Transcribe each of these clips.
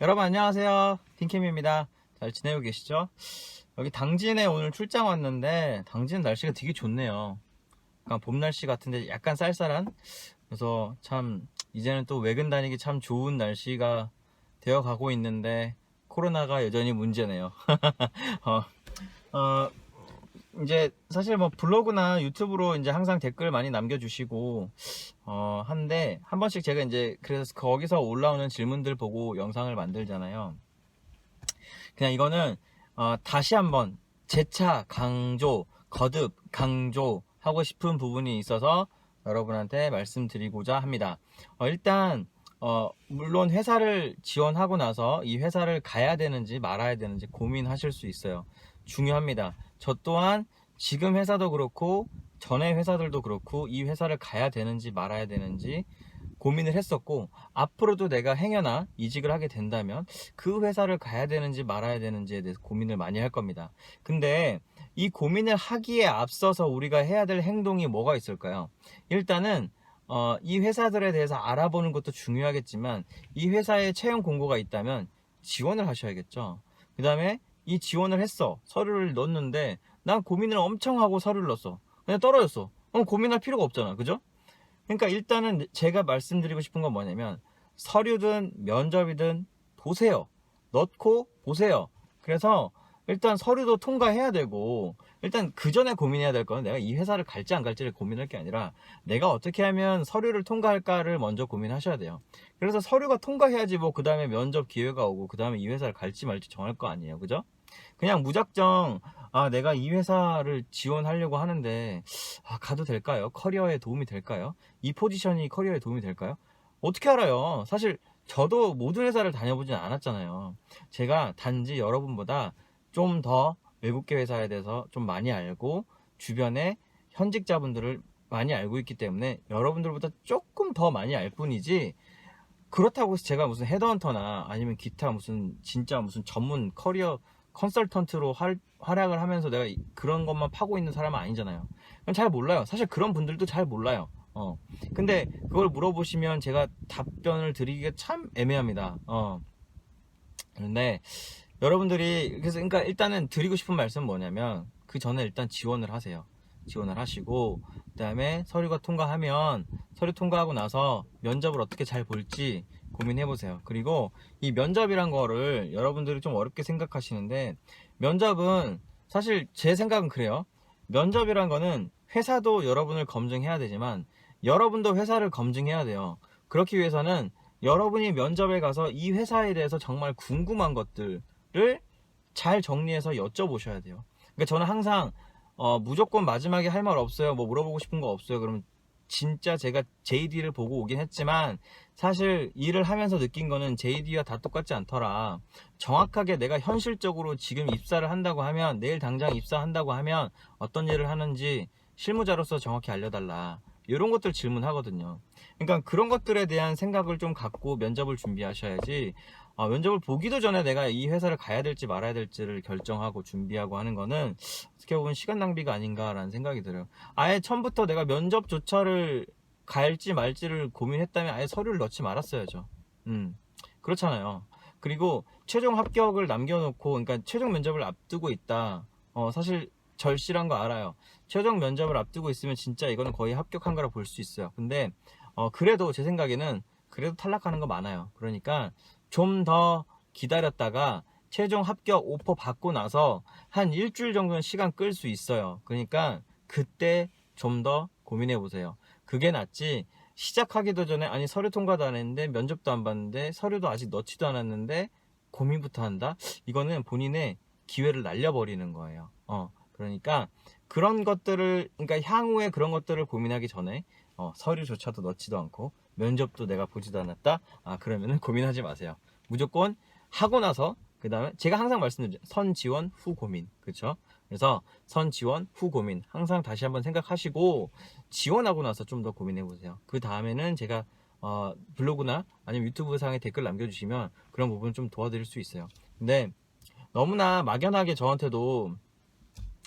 여러분 안녕하세요. 틴캠입니다. 잘 지내고 계시죠? 여기 당진에 오늘 출장 왔는데 당진 날씨가 되게 좋네요. 약간 봄 날씨 같은데 약간 쌀쌀한. 그래서 참 이제는 또 외근 다니기 참 좋은 날씨가 되어 가고 있는데 코로나가 여전히 문제네요. 어, 어, 이제 사실 뭐 블로그나 유튜브로 이제 항상 댓글 많이 남겨주시고 어 한데 한 번씩 제가 이제 그래서 거기서 올라오는 질문들 보고 영상을 만들잖아요. 그냥 이거는 어 다시 한번 재차 강조 거듭 강조 하고 싶은 부분이 있어서 여러분한테 말씀드리고자 합니다. 어 일단 어 물론 회사를 지원하고 나서 이 회사를 가야 되는지 말아야 되는지 고민하실 수 있어요. 중요합니다. 저 또한 지금 회사도 그렇고 전에 회사들도 그렇고 이 회사를 가야 되는지 말아야 되는지 고민을 했었고 앞으로도 내가 행여나 이직을 하게 된다면 그 회사를 가야 되는지 말아야 되는지에 대해서 고민을 많이 할 겁니다. 근데 이 고민을 하기에 앞서서 우리가 해야 될 행동이 뭐가 있을까요? 일단은 어, 이 회사들에 대해서 알아보는 것도 중요하겠지만 이 회사에 채용 공고가 있다면 지원을 하셔야겠죠. 그 다음에 이 지원을 했어. 서류를 넣었는데 난 고민을 엄청 하고 서류를 넣었어. 그냥 떨어졌어. 그럼 고민할 필요가 없잖아. 그죠? 그러니까 일단은 제가 말씀드리고 싶은 건 뭐냐면 서류든 면접이든 보세요. 넣고 보세요. 그래서 일단 서류도 통과해야 되고 일단 그 전에 고민해야 될 거는 내가 이 회사를 갈지 안 갈지를 고민할 게 아니라 내가 어떻게 하면 서류를 통과할까를 먼저 고민하셔야 돼요. 그래서 서류가 통과해야지 뭐 그 다음에 면접 기회가 오고 그 다음에 이 회사를 갈지 말지 정할 거 아니에요. 그죠? 그냥 무작정 아 내가 이 회사를 지원하려고 하는데 아 가도 될까요? 커리어에 도움이 될까요? 이 포지션이 커리어에 도움이 될까요? 어떻게 알아요? 사실 저도 모든 회사를 다녀보진 않았잖아요. 제가 단지 여러분보다 좀 더 외국계 회사에 대해서 좀 많이 알고 주변에 현직자분들을 많이 알고 있기 때문에 여러분들보다 조금 더 많이 알 뿐이지 그렇다고 해서 제가 무슨 헤드헌터나 아니면 기타 무슨 진짜 무슨 전문 커리어 컨설턴트로 활, 활약을 하면서 내가 이- 그런 것만 파고 있는 사람은 아니잖아요. 잘 몰라요. 사실 그런 분들도 잘 몰라요. 어. 근데 그걸 물어보시면 제가 답변을 드리기가 참 애매합니다. 어. 그런데 여러분들이 그래서 그러니까 일단은 드리고 싶은 말씀은 뭐냐면 그 전에 일단 지원을 하세요. 지원을 하시고 그다음에 서류가 통과하면 서류 통과하고 나서 면접을 어떻게 잘 볼지 고민해 보세요. 그리고 이 면접이란 거를 여러분들이 좀 어렵게 생각하시는데 면접은 사실 제 생각은 그래요. 면접이란 거는 회사도 여러분을 검증해야 되지만 여러분도 회사를 검증해야 돼요. 그렇기 위해서는 여러분이 면접에 가서 이 회사에 대해서 정말 궁금한 것들 을잘 정리해서 여쭤보셔야 돼요. 그러니까 저는 항상 어, 무조건 마지막에 할 말 없어요. 뭐 물어보고 싶은 거 없어요. 그러면 진짜 제가 JD를 보고 오긴 했지만 사실 일을 하면서 느낀 거는 JD와 다 똑같지 않더라. 정확하게 내가 현실적으로 지금 입사를 한다고 하면 내일 당장 입사한다고 하면 어떤 일을 하는지 실무자로서 정확히 알려달라. 이런 것들 질문하거든요. 그러니까 그런 것들에 대한 생각을 좀 갖고 면접을 준비하셔야지 어, 면접을 보기도 전에 내가 이 회사를 가야 될지 말아야 될지를 결정하고 준비하고 하는 거는 어떻게 보면 시간 낭비가 아닌가라는 생각이 들어요. 아예 처음부터 내가 면접조차를 갈지 말지를 고민했다면 아예 서류를 넣지 말았어야죠. 음, 그렇잖아요. 그리고 최종 합격을 남겨놓고, 그러니까 최종 면접을 앞두고 있다. 어, 사실 절실한 거 알아요. 최종 면접을 앞두고 있으면 진짜 이거는 거의 합격한 거라 볼 수 있어요. 근데 어, 그래도 제 생각에는 그래도 탈락하는 거 많아요. 그러니까 좀 더 기다렸다가 최종 합격 오퍼 받고 나서 한 일주일 정도는 시간 끌 수 있어요. 그러니까 그때 좀 더 고민해 보세요. 그게 낫지 시작하기도 전에 아니 서류 통과도 안 했는데 면접도 안 봤는데 서류도 아직 넣지도 않았는데 고민부터 한다? 이거는 본인의 기회를 날려버리는 거예요. 어, 그러니까 그런 것들을 그러니까 향후에 그런 것들을 고민하기 전에 어, 서류조차도 넣지도 않고 면접도 내가 보지도 않았다. 아 그러면은 고민하지 마세요. 무조건 하고 나서 그 다음에 제가 항상 말씀드리죠. 선 지원 후 고민 그렇죠? 그래서 선 지원 후 고민 항상 다시 한번 생각하시고 지원하고 나서 좀 더 고민해 보세요. 그 다음에는 제가 어, 블로그나 아니면 유튜브 상에 댓글 남겨주시면 그런 부분 좀 도와드릴 수 있어요. 근데 너무나 막연하게 저한테도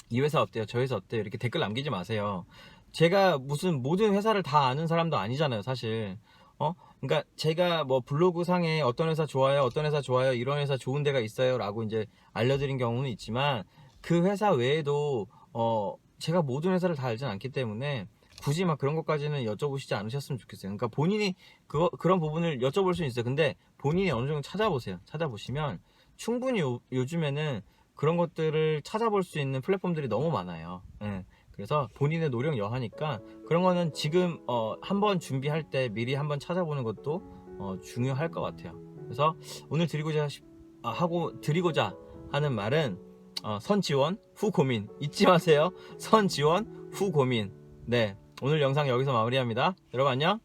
이 회사 어때요? 저 회사 어때요? 이렇게 댓글 남기지 마세요. 제가 무슨 모든 회사를 다 아는 사람도 아니잖아요, 사실. 어? 그러니까 제가 뭐 블로그 상에 어떤 회사 좋아요, 어떤 회사 좋아요, 이런 회사 좋은 데가 있어요라고 이제 알려드린 경우는 있지만 그 회사 외에도 어 제가 모든 회사를 다 알진 않기 때문에 굳이 막 그런 것까지는 여쭤보시지 않으셨으면 좋겠어요. 그러니까 본인이 그거 그런 부분을 여쭤볼 수 있어요. 근데 본인이 어느 정도 찾아보세요. 찾아보시면 충분히 요, 요즘에는 그런 것들을 찾아볼 수 있는 플랫폼들이 너무 많아요. 예. 그래서 본인의 노력 여하니까 그런 거는 지금 어, 한번 준비할 때 미리 한번 찾아보는 것도 어, 중요할 것 같아요. 그래서 오늘 드리고자 싶- 아, 하고 드리고자 하는 말은 어, 선 지원 후 고민 잊지 마세요. 선 지원 후 고민. 네 오늘 영상 여기서 마무리합니다. 여러분 안녕.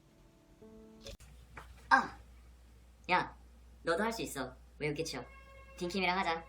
아! 야, 너도 할 수 있어. 왜 웃기쳐? 딩킴이랑 하자.